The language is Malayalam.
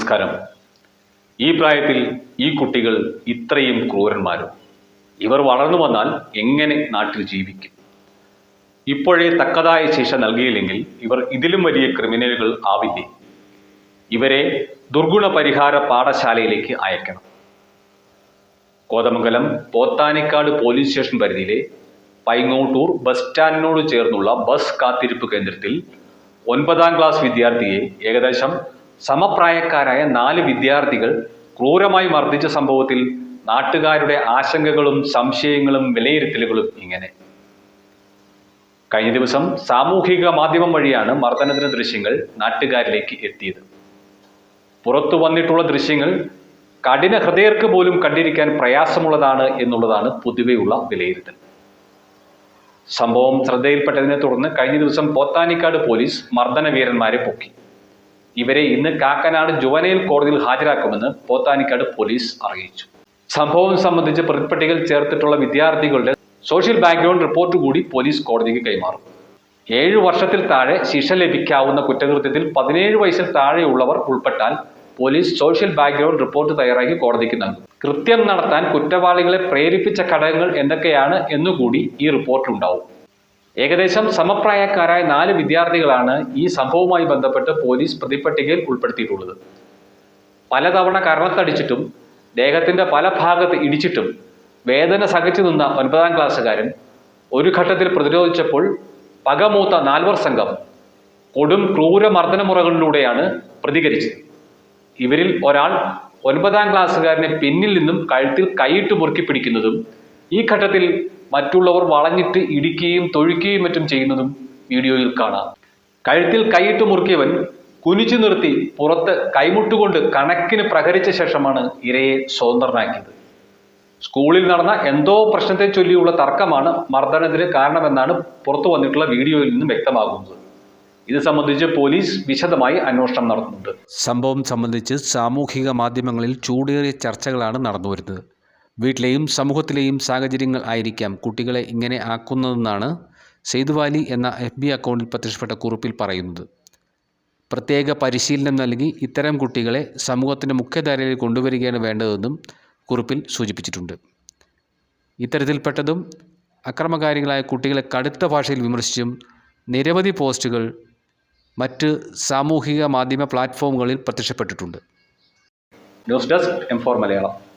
നമസ്കാരം. ഈ പ്രായത്തിൽ ഈ കുട്ടികൾ ഇത്രയും ക്രൂരന്മാരും. ഇവർ വളർന്നു വന്നാൽ എങ്ങനെ നാട്ടിൽ ജീവിക്കും? ഇപ്പോഴേ തക്കതായ ശിക്ഷ നൽകിയില്ലെങ്കിൽ ഇവർ ഇതിലും വലിയ ക്രിമിനലുകൾ ആവില്ലേ? ഇവരെ ദുർഗുണ പരിഹാര പാഠശാലയിലേക്ക് അയക്കണം. കോതമംഗലം പോത്താനിക്കാട് പോലീസ് സ്റ്റേഷൻ പരിധിയിലെ പൈങ്ങോട്ടൂർ ബസ് സ്റ്റാൻഡിനോട് ചേർന്നുള്ള ബസ് കാത്തിരിപ്പ് കേന്ദ്രത്തിൽ ഒൻപതാം ക്ലാസ് വിദ്യാർത്ഥിയെ ഏകദേശം സമപ്രായക്കാരായ നാല് വിദ്യാർത്ഥികൾ ക്രൂരമായി മർദ്ദിച്ച സംഭവത്തിൽ നാട്ടുകാരുടെ ആശങ്കകളും സംശയങ്ങളും വിലയിരുത്തലുകളും ഇങ്ങനെ. കഴിഞ്ഞ ദിവസം സാമൂഹിക മാധ്യമം വഴിയാണ് മർദ്ദനത്തിന് ദൃശ്യങ്ങൾ നാട്ടുകാരിലേക്ക് എത്തിയത്. പുറത്തു വന്നിട്ടുള്ള ദൃശ്യങ്ങൾ കഠിന ഹൃദയർക്ക് പോലും കണ്ടിരിക്കാൻ പ്രയാസമുള്ളതാണ് എന്നുള്ളതാണ് പൊതുവെയുള്ള വിലയിരുത്തൽ. സംഭവം ശ്രദ്ധയിൽപ്പെട്ടതിനെ തുടർന്ന് കഴിഞ്ഞ ദിവസം പോത്താനിക്കാട് പോലീസ് മർദ്ദന വീരന്മാരെ പൊക്കി. ഇവരെ ഇന്ന് കാക്കനാട് ജുവനയിൽ കോടതിയിൽ ഹാജരാക്കുമെന്ന് പോത്താനിക്കാട് പോലീസ് അറിയിച്ചു. സംഭവം സംബന്ധിച്ച് പ്രതിപ്പട്ടികയിൽ ചേർത്തിട്ടുള്ള വിദ്യാർത്ഥികളുടെ സോഷ്യൽ ബാക്ക്ഗ്രൗണ്ട് റിപ്പോർട്ട് കൂടി പോലീസ് കോടതിക്ക് കൈമാറും. ഏഴ് വർഷത്തിൽ താഴെ ശിക്ഷ ലഭിക്കാവുന്ന കുറ്റകൃത്യത്തിൽ പതിനേഴ് വയസ്സിൽ താഴെയുള്ളവർ ഉൾപ്പെട്ടാൽ പോലീസ് സോഷ്യൽ ബാക്ക്ഗ്രൗണ്ട് റിപ്പോർട്ട് തയ്യാറാക്കി കോടതിക്ക് നൽകും. കൃത്യം നടത്താൻ കുറ്റവാളികളെ പ്രേരിപ്പിച്ച ഘടകങ്ങൾ എന്തൊക്കെയാണ് എന്നുകൂടി ഈ റിപ്പോർട്ടിലുണ്ടാവും. ഏകദേശം സമപ്രായക്കാരായ നാല് വിദ്യാർത്ഥികളാണ് ഈ സംഭവവുമായി ബന്ധപ്പെട്ട് പോലീസ് പ്രതിപട്ടികയിൽ ഉൾപ്പെടുത്തിയിട്ടുള്ളത്. പലതവണ കരണത്തടിച്ചിട്ടും ദേഹത്തിന്റെ പല ഭാഗത്ത് ഇടിച്ചിട്ടും വേദന സഹിച്ചു നിന്ന ഒൻപതാം ക്ലാസ്സുകാരൻ ഒരു ഘട്ടത്തിൽ പ്രതിരോധിച്ചപ്പോൾ പകമൂത്ത നാൽവർ സംഘം കൊടും ക്രൂര മർദ്ദനമുറകളിലൂടെയാണ് പ്രതികരിച്ചത്. ഇവരിൽ ഒരാൾ ഒൻപതാം ക്ലാസ്സുകാരനെ പിന്നിൽ നിന്നും കഴുത്തിൽ കൈയിട്ട് മുറുക്കി പിടിക്കുന്നതും ഈ ഘട്ടത്തിൽ മറ്റുള്ളവർ വളഞ്ഞിട്ട് ഇടിക്കുകയും തൊഴിക്കുകയും മറ്റും ചെയ്യുന്നതും വീഡിയോയിൽ കാണാം. കഴുത്തിൽ കൈയിട്ട് മുറുക്കിയവൻ കുനിച്ചു നിർത്തി പുറത്ത് കൈമുട്ടുകൊണ്ട് കണക്കിന് പ്രഹരിച്ച ശേഷമാണ് ഇരയെ സ്വതന്ത്രനാക്കിയത്. സ്കൂളിൽ നടന്ന എന്തോ പ്രശ്നത്തെ ചൊല്ലിയുള്ള തർക്കമാണ് മർദ്ദനത്തിന് കാരണമെന്നാണ് പുറത്തു വന്നിട്ടുള്ള വീഡിയോയിൽ നിന്നും വ്യക്തമാകുന്നത്. ഇത് സംബന്ധിച്ച് പോലീസ് വിശദമായി അന്വേഷണം നടത്തുന്നുണ്ട്. സംഭവം സംബന്ധിച്ച് സാമൂഹിക മാധ്യമങ്ങളിൽ ചൂടേറിയ ചർച്ചകളാണ് നടന്നുവരുന്നത്. വീട്ടിലെയും സമൂഹത്തിലെയും സാഹചര്യങ്ങൾ ആയിരിക്കാം കുട്ടികളെ ഇങ്ങനെ ആക്കുന്നതെന്നാണ് സെയ്തുവാലി എന്ന എഫ് ബി അക്കൗണ്ടിൽ പ്രത്യക്ഷപ്പെട്ട കുറിപ്പിൽ പറയുന്നത്. പ്രത്യേക പരിശീലനം നൽകി ഇത്തരം കുട്ടികളെ സമൂഹത്തിന്റെ മുഖ്യധാരയിൽ കൊണ്ടുവരികയാണ് വേണ്ടതെന്നും കുറിപ്പിൽ സൂചിപ്പിച്ചിട്ടുണ്ട്. ഇത്തരത്തിൽപ്പെട്ടതും അക്രമകാരികളായ കുട്ടികളെ കടുത്ത ഭാഷയിൽ വിമർശിച്ചും നിരവധി പോസ്റ്റുകൾ മറ്റ് സാമൂഹിക മാധ്യമ പ്ലാറ്റ്ഫോമുകളിൽ പ്രത്യക്ഷപ്പെട്ടിട്ടുണ്ട്. News desk M four Malayalam.